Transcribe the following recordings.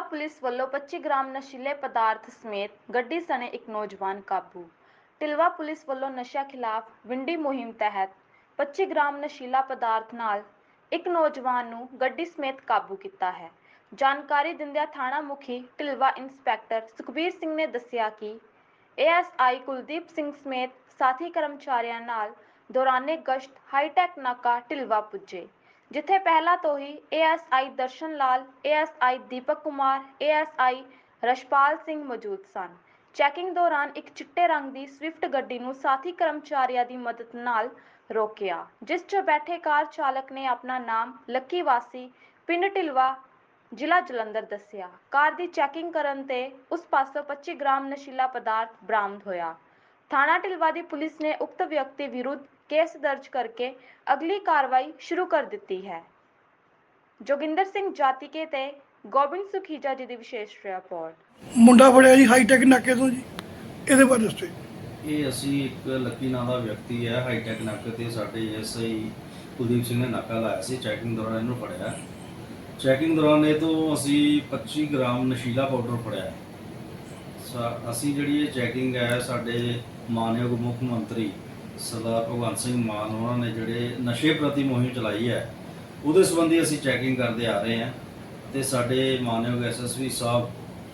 25 gram ਨਸ਼ੀਲੇ ਪਦਾਰਥ ਸਮੇਤ ਗੱਡੀ ਸਣੇ ਇੱਕ ਨੌਜਵਾਨ ਕਾਬੂ ਟਿਲਵਾ ਪੁਲਿਸ ਵੱਲੋਂ ਨਸ਼ਾ ਖਿਲਾਫ ਵਿੰਡੀ ਮੁਹਿੰਮ ਤਹਿਤ 25 ਗ੍ਰਾਮ ਨਸ਼ੀਲਾ ਪਦਾਰਥ ਨਾਲ ਇੱਕ ਨੌਜਵਾਨ ਨੂੰ ਗੱਡੀ ਸਮੇਤ ਕਾਬੂ ਕੀਤਾ ਹੈ ਜਾਣਕਾਰੀ ਦਿੰਦਿਆਂ ਥਾਣਾ ਮੁਖੀ ਟਿਲਵਾ ਇੰਸਪੈਕਟਰ ਸੁਖਬੀਰ ਸਿੰਘ ਨੇ ਦੱਸਿਆ ਕਿ ਏਐਸਆਈ ਕੁਲਦੀਪ ਸਿੰਘ ਸਮੇਤ ਸਾਥੀ ਕਰਮਚਾਰੀਆਂ ਨਾਲ ਦੌਰਾਨੇ ਗਸ਼ਤ ਹਾਈਟੈਕ ਨਾਕਾ ਢਿਲਵਾ ਪੁੱਜੇ ਜਿੱਥੇ ਪਹਿਲਾਂ ਤੋਂ ਹੀ ASI Darshan Lal ASI Deepak Kumar ASI Rashpal Singh ਮੌਜੂਦ ਸਨ। ਚੈਕਿੰਗ ਦੌਰਾਨ ਇੱਕ ਚਿੱਟੇ ਰੰਗ ਦੀ ਸਵਿਫਟ ਗੱਡੀ ਨੂੰ ਸਾਥੀ ਕਰਮਚਾਰੀਆਂ ਦੀ ਮਦਦ ਨਾਲ ਰੋਕਿਆ, ਜਿਸ 'ਚ ਬੈਠੇ ਕਾਰ ਚਾਲਕ ਨੇ ਆਪਣਾ ਨਾਮ ਲੱਕੀ ਵਾਸੀ, ਪਿੰਡ ਢਿਲਵਾ, ਜ਼ਿਲ੍ਹਾ ਜਲੰਧਰ ਦੱਸਿਆ। ਕਾਰ ਦੀ ਚੈਕਿੰਗ ਕਰਨ ਤੇ ਉਸ ਪਾਸੋਂ 25 ਗ੍ਰਾਮ ਨਸ਼ੀਲਾ ਪਦਾਰਥ ਬਰਾਮਦ ਹੋਇਆ। ਥਾਣਾ ਢਿਲਵਾ ਦੀ ਪੁਲਿਸ ਨੇ ਉਕਤ ਵਿਅਕਤੀ ਵਿਰੁੱਧ ਕੇਸ ਦਰਜ ਕਰਕੇ ਅਗਲੀ ਕਾਰਵਾਈ ਸ਼ੁਰੂ ਕਰ ਦਿੱਤੀ ਹੈ। ਜੋਗਿੰਦਰ ਸਿੰਘ ਜਾਤੀਕੇ ਤੇ ਗੋਬਿੰਦ ਸੁਖੀਜਾ ਜੀ ਦੀ ਵਿਸ਼ੇਸ਼ ਰਿਪੋਰਟ। ਮੁੰਡਾ ਫੜਿਆ ਜੀ ਹਾਈਟੈਕ ਨਾਕੇ ਤੋਂ ਜੀ ਇਹਦੇ ਬਾਰੇ ਦੱਸੋ। ਇਹ ਅਸੀਂ ਇੱਕ ਲੱਕੀ ਨਾਂ ਦਾ ਵਿਅਕਤੀ ਹੈ ਹਾਈਟੈਕ ਨਾਕੇ ਤੇ ਸਾਡੇ ਐਸਆਈ ਕੁਲਦੀਪ ਸਿੰਘ ਨੇ ਨਾਕਾ ਲਾਇਆ ਸੀ ਚੈਕਿੰਗ ਦੌਰਾਨ ਇਹਨੂੰ ਫੜਿਆ। ਚੈਕਿੰਗ ਦੌਰਾਨ ਇਹ ਤੋਂ ਅਸੀਂ 25 ਗ੍ਰਾਮ ਨਸ਼ੀਲਾ ਪਾਊਡਰ ਫੜਿਆ। ਸਾ- ਅਸੀਂ ਜਿਹੜੀ ਇਹ ਚੈਕਿੰਗ ਹੈ ਸਾਡੇ ਮਾਨਯੋਗ ਮੁੱਖ ਮੰਤਰੀ ਸਰਦਾਰ ਭਗਵੰਤ ਸਿੰਘ ਮਾਨ ਉਹਨਾਂ ਨੇ ਜਿਹੜੇ ਨਸ਼ੇ ਪ੍ਰਤੀ ਮੁਹਿੰਮ ਚਲਾਈ ਹੈ ਉਹਦੇ ਸੰਬੰਧੀ ਅਸੀਂ ਚੈਕਿੰਗ ਕਰਦੇ ਆ ਰਹੇ ਹਾਂ ਤੇ ਸਾਡੇ ਮਾਨਯੋਗ ਐਸਐਸਪੀ ਸਾਹਿਬ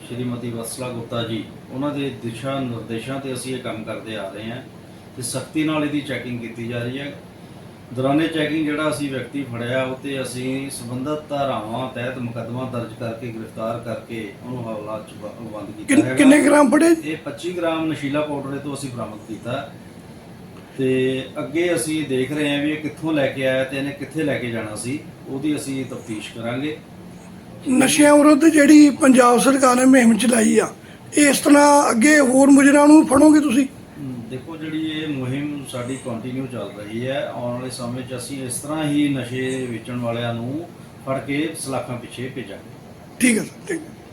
ਸ਼੍ਰੀਮਤੀ ਵਸਲਾ ਗੁਪਤਾ ਜੀ ਉਹਨਾਂ ਦੇ ਦਿਸ਼ਾ ਨਿਰਦੇਸ਼ਾਂ ਤੇ ਅਸੀਂ ਇਹ ਕੰਮ ਕਰਦੇ ਆ ਰਹੇ ਹਾਂ ਤੇ ਸਖਤੀ ਨਾਲ ਇਹਦੀ ਚੈਕਿੰਗ ਕੀਤੀ ਜਾ ਰਹੀ ਹੈ। ਦੌਰਾਨੇ ਚੈਕਿੰਗ ਜਿਹੜਾ ਅਸੀਂ ਵਿਅਕਤੀ ਫੜਿਆ ਉਹ ਤੇ ਅਸੀਂ ਸੰਬੰਧਤ ਧਾਰਾਵਾਂ ਤਹਿਤ ਮੁਕੱਦਮਾ ਦਰਜ ਕਰਕੇ ਗ੍ਰਿਫਤਾਰ ਕਰਕੇ ਉਹਨੂੰ ਹਵਾਲਾ ਚ ਬੰਦ ਕੀਤਾ ਹੈਗਾ। ਕਿੰਨੇ ਗ੍ਰਾਮ ਫੜੇ ਇਹ 25 ਗ੍ਰਾਮ ਨਸ਼ੀਲਾ ਪਾਊਡਰ ਤੋਂ ਅਸੀਂ ਬਰਾਮਦ ਕੀਤਾ। ਤੇ ਅੱਗੇ ਅਸੀਂ ਦੇਖ ਰਹੇ ਹਾਂ ਵੀ ਇਹ ਕਿੱਥੋਂ ਲੈ ਕੇ ਆਇਆ ਤੇ ਇਹਨੇ ਕਿੱਥੇ ਲੈ ਕੇ ਜਾਣਾ ਸੀ ਉਹਦੀ ਅਸੀਂ ਤਫਤੀਸ਼ ਕਰਾਂਗੇ। ਨਸ਼ਿਆਂ ਵਿਰੁੱਧ ਜਿਹੜੀ ਪੰਜਾਬ ਸਰਕਾਰ ਨੇ ਮੁਹਿੰਮ ਚਲਾਈ ਆ ਇਸ ਤਰ੍ਹਾਂ ਅੱਗੇ ਹੋਰ ਮੁਜਰਾਂ ਨੂੰ ਫੜੋਗੇ ਤੁਸੀਂ? ਦੇਖੋ ਜਿਹੜੀ ਇਹ ਮੁਹਿੰਮ ਸਾਡੀ ਕੰਟੀਨਿਊ ਚੱਲ ਰਹੀ ਹੈ ਆਉਣ ਵਾਲੇ ਸਮੇਂ 'ਚ ਅਸੀਂ ਇਸ ਤਰ੍ਹਾਂ ਹੀ ਨਸ਼ੇ ਵੇਚਣ ਵਾਲਿਆਂ ਨੂੰ ਫੜ ਕੇ ਸਲਾਖਾਂ ਪਿੱਛੇ ਭੇਜਾਂਗੇ। ਠੀਕ ਹੈ ਸਰ ਠੀਕ ਹੈ।